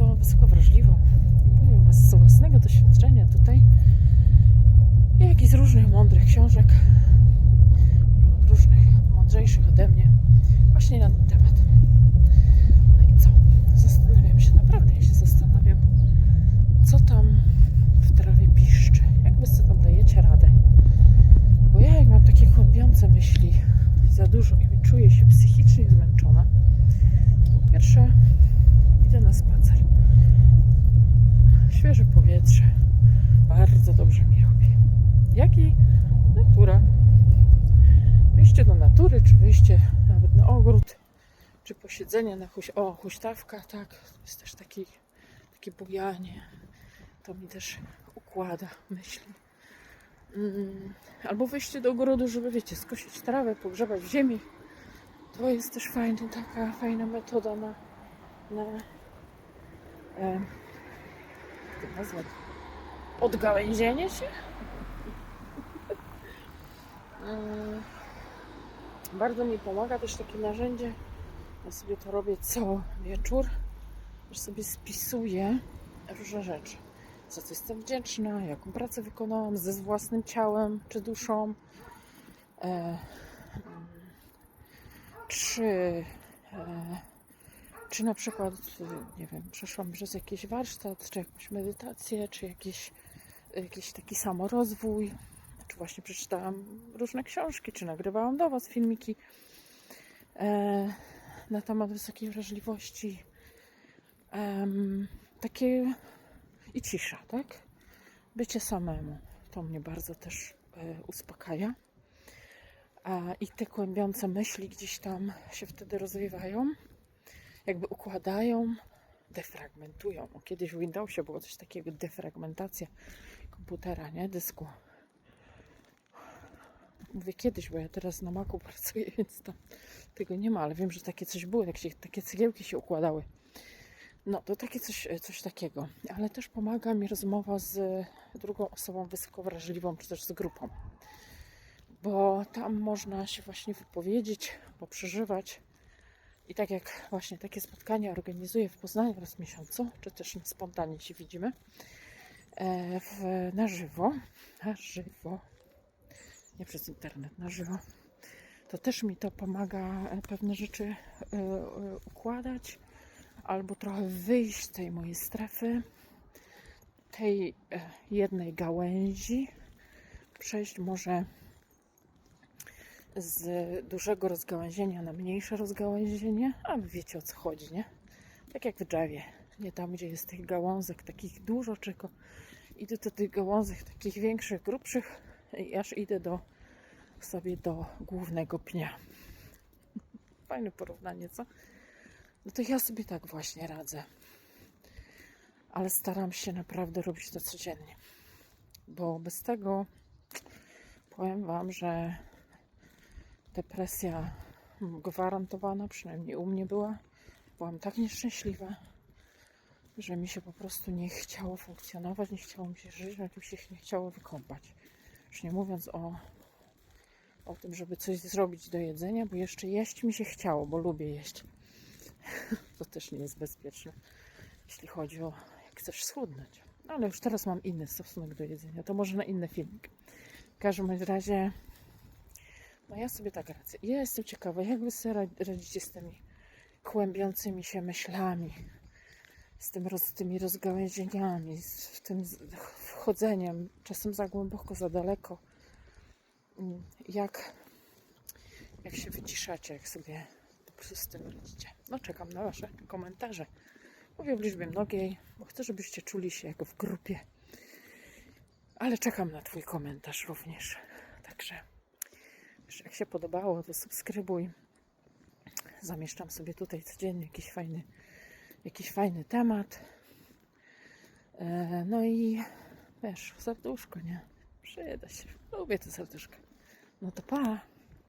osobą wysoko wrażliwą. Mówię z własnego doświadczenia tutaj, jak i z różnych mądrych książek, różnych mądrzejszych ode mnie, właśnie na ten temat. No i co? Zastanawiam się, naprawdę ja się zastanawiam, co tam w trawie piszczy. Jak wy sobie tam dajecie radę? Bo ja jak mam takie chłopiące myśli za dużo i czuję się psychicznie zmęczona, po pierwsze na spacer. Świeże powietrze bardzo dobrze mi robi. Jak i natura. Wyjście do natury, czy wyjście nawet na ogród, czy posiedzenie na huś o, huśtawka, tak, to jest też taki, takie bujanie. To mi też układa myśli. Mm, albo wyjście do ogrodu, żeby wiecie, skosić trawę, pogrzebać w ziemi. To jest też fajna, taka fajna metoda na, na jak to nazwać? Odgałęzienie się? Mm, Bardzo mi pomaga też takie narzędzie. Ja sobie to robię co wieczór, że sobie spisuję różne rzeczy. Za co jestem wdzięczna, jaką pracę wykonałam ze własnym ciałem czy duszą. E, czy, e, czy na przykład, e, nie wiem, przeszłam przez jakiś warsztat, czy jakąś medytację, czy jakiś, jakiś taki samorozwój, czy właśnie przeczytałam różne książki, czy nagrywałam do Was filmiki e, na temat wysokiej wrażliwości. Em, takie i cisza, tak? Bycie samemu. To mnie bardzo też e, uspokaja. A, I te kłębiące myśli gdzieś tam się wtedy rozwiewają, jakby układają, defragmentują. Kiedyś w Windowsie było coś takiego, defragmentacja komputera, nie? Dysku. Mówię kiedyś, bo ja teraz na Macu pracuję, więc tam tego nie ma, ale wiem, że takie coś było, jak się, takie cegiełki się układały. No, to takie coś, coś takiego. Ale też pomaga mi rozmowa z drugą osobą wysoko wrażliwą, czy też z grupą. Bo tam można się właśnie wypowiedzieć, poprzeżywać. I tak jak właśnie takie spotkania organizuję w Poznaniu raz w miesiącu, czy też na spontanie się widzimy, e, w, na żywo, na żywo, nie przez internet, na żywo, to też mi to pomaga pewne rzeczy e, układać albo trochę wyjść z tej mojej strefy, tej e, jednej gałęzi, przejść może z dużego rozgałęzienia na mniejsze rozgałęzienie, a wiecie o co chodzi, nie? Tak jak w drzewie, nie tam, gdzie jest tych gałązek takich dużo, czego idę do tych gałązek takich większych, grubszych i aż idę do sobie do głównego pnia. Fajne porównanie, co? No to ja sobie tak właśnie radzę. Ale staram się naprawdę robić to codziennie. Bo bez tego powiem Wam, że depresja gwarantowana, przynajmniej u mnie była. Byłam tak nieszczęśliwa, że mi się po prostu nie chciało funkcjonować, nie chciało mi się żyć, nawet mi się nie chciało wykąpać. Już nie mówiąc o, o tym, żeby coś zrobić do jedzenia, bo jeszcze jeść mi się chciało, bo lubię jeść. To też nie jest bezpieczne, jeśli chodzi o jak chcesz schudnąć. No, ale już teraz mam inny stosunek do jedzenia. To może na inny filmik. W każdym razie, no ja sobie tak radzę. Ja jestem ciekawa, jak wy sobie rad- radzicie z tymi kłębiącymi się myślami, z tym roz, tymi rozgałęzieniami, z tym z- wchodzeniem, czasem za głęboko, za daleko. Mm, Jak, jak się wyciszacie, jak sobie po prostu z tym radzicie. No czekam na Wasze komentarze. Mówię w liczbie mnogiej, bo chcę, żebyście czuli się jak w grupie. Ale czekam na Twój komentarz również. Także jak się podobało, to subskrybuj. Zamieszczam sobie tutaj codziennie jakiś fajny, jakiś fajny temat. E, No i wiesz, serduszko, nie? Przyda się. Lubię to serduszko. No to pa!